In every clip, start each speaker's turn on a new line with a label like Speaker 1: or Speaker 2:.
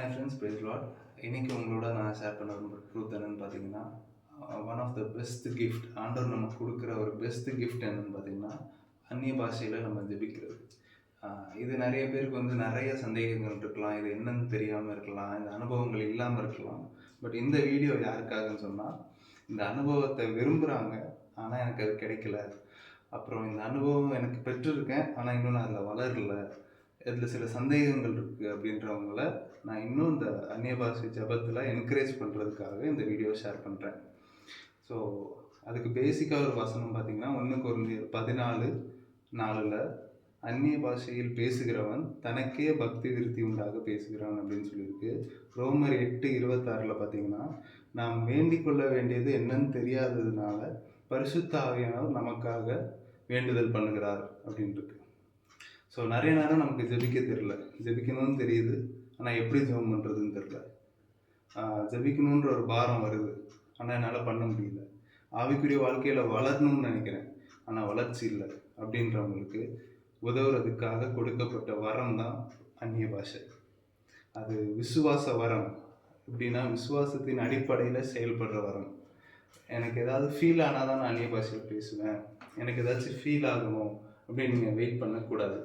Speaker 1: Hi friends price lot இன்னைக்கு உங்களோட நான் ஷேர் பண்ண விரும்புகிற ட்ரூத் என்னன்னு பார்த்தீங்கன்னா one of the best gift ஆண்டவர் நமக்கு கொடுக்குற ஒரு பெஸ்ட் கிஃப்ட் என்னன்னு பார்த்தீங்கன்னா அந்நிய பாஷையில் நம்ம ஜெபிக்கிறது. Uh, இது நிறைய பேருக்கு வந்து நிறைய சந்தேகங்கள் இருக்கலாம் இது என்னன்னு தெரியாமல் இருக்கலாம் இந்த அனுபவங்கள் இல்லாமல் இருக்கலாம். பட் இந்த வீடியோ யாருக்காகன்னு சொன்னால் இந்த அனுபவத்தை விரும்புகிறாங்க ஆனால் எனக்கு அது கிடைக்கல. அப்புறம் இந்த அனுபவம் எனக்கு பெற்றிருக்கேன் ஆனால் இன்னும் நான் அதில் வளரல. இதில் சில சந்தேகங்கள் இருக்குது அப்படின்றவங்கள நான் இன்னும் இந்த அந்நிய பாஷை ஜபத்தில் என்கரேஜ் பண்ணுறதுக்காக இந்த வீடியோ ஷேர் பண்ணுறேன் ஸோ அதுக்கு பேசிக்காக ஒரு வசனம் பார்த்தீங்கன்னா ஒன்று குறைஞ்சி பதினாலு நாலில் அந்நிய பாஷையில் பேசுகிறவன் தனக்கே பக்தி விருத்தி உண்டாக பேசுகிறான் அப்படின்னு சொல்லியிருக்கு. ரோமர் எட்டு இருபத்தாறில் பார்த்தீங்கன்னா நாம் வேண்டிக் கொள்ள வேண்டியது என்னன்னு தெரியாததுனால பரிசுத்த ஆவியானவர் நமக்காக வேண்டுதல் பண்ணுகிறார் அப்படின்ட்டு ஸோ நிறைய நேரம் நமக்கு ஜெபிக்க தெரியல. ஜெபிக்கணும்னு தெரியுது. ஆனால் எப்படி ஜெபம் பண்ணுறதுன்னு தெரில ஜெபிக்கணுன்ற ஒரு பாரம் வருது. ஆனால் என்னால் பண்ண முடியல. ஆவிக்குரிய வாழ்க்கையில் வளரணும்னு நினைக்கிறேன். ஆனால் வளர்ச்சி இல்லை அப்படின்றவங்களுக்கு உதவுறதுக்காக கொடுக்கப்பட்ட வரம் தான் அந்நிய பாஷை. அது விசுவாச வரம். எப்படின்னா விசுவாசத்தின் அடிப்படையில் செயல்படுற வரம். எனக்கு ஏதாவது ஃபீல் ஆனால் தான் நான் அந்நிய பாஷையில் பேசுவேன். எனக்கு ஏதாச்சும் ஃபீல் ஆகணும் அப்படின்னு நீங்கள் வெயிட் பண்ணக்கூடாது.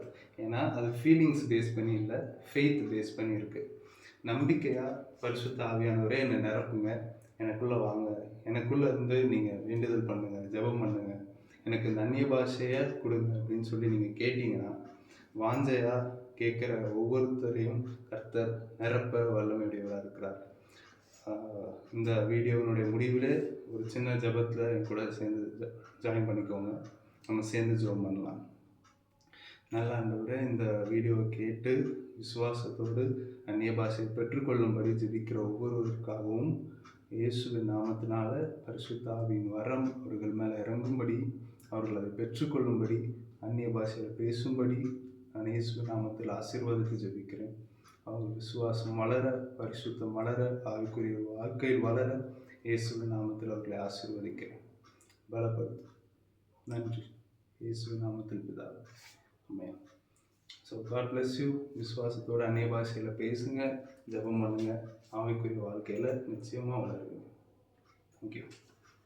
Speaker 1: ஏன்னா அது ஃபீலிங்ஸ் பேஸ் பண்ணி இல்லை ஃபெய்த் பேஸ் பண்ணி இருக்குது நம்பிக்கையாக பரிசுத்த ஆவியானவரே என்னை நிரப்புங்க. எனக்குள்ளே வாங்க. எனக்குள்ளே இருந்து நீங்கள் வேண்டுதல் பண்ணுங்கள் ஜெபம் பண்ணுங்கள் எனக்கு இந்த அந்நிய பாஷையை கொடுங்க அப்படின்னு சொல்லி நீங்கள் கேட்டிங்கன்னா வாஞ்சையாக கேட்குற ஒவ்வொருத்தரையும் கர்த்தர் நிரப்ப வல்லமையுடையவராக இருக்கிறார். இந்த வீடியோவினுடைய முடிவில் ஒரு சின்ன ஜெபத்தில் என் கூட சேர்ந்து ஜாயின் பண்ணிக்கோங்க. நம்ம சேர்ந்து ஜெபம் பண்ணலாம். நல்ல ஆண்டவரே இந்த வீடியோவை கேட்டு விசுவாசத்தோடு அந்நிய பாஷையை பெற்றுக்கொள்ளும்படி ஜெபிக்கிற ஒவ்வொருவருக்காகவும் இயேசுவின் நாமத்தினால பரிசுத்தாவின் வரம் அவர்கள் மேலே இறங்கும்படி அவர்கள் அதை பெற்றுக்கொள்ளும்படி அந்நிய பாஷையில் பேசும்படி நான் இயேசுவின் நாமத்தில் ஆசீர்வாதத்தை ஜெபிக்கிறேன். அவங்க விசுவாசம் வளர பரிசுத்தம் வளர ஆவிக்குரிய வாழ்க்கையில் வளர இயேசுவின் நாமத்தில் அவர்களை ஆசீர்வதிக்கிறேன். பலப்படுத்தும் நன்றி. இயேசுவின் நாமத்தில் பிதாவே. அமையும் ஸோ காட் பிளஸ் யூ விசுவாசத்தோட அந்நிய பாஷையில் பேசுங்க ஜெபம் பண்ணுங்க. ஆவிக்குரிய வாழ்க்கையில் நிச்சயமாக வளருங்க. தேங்க்யூ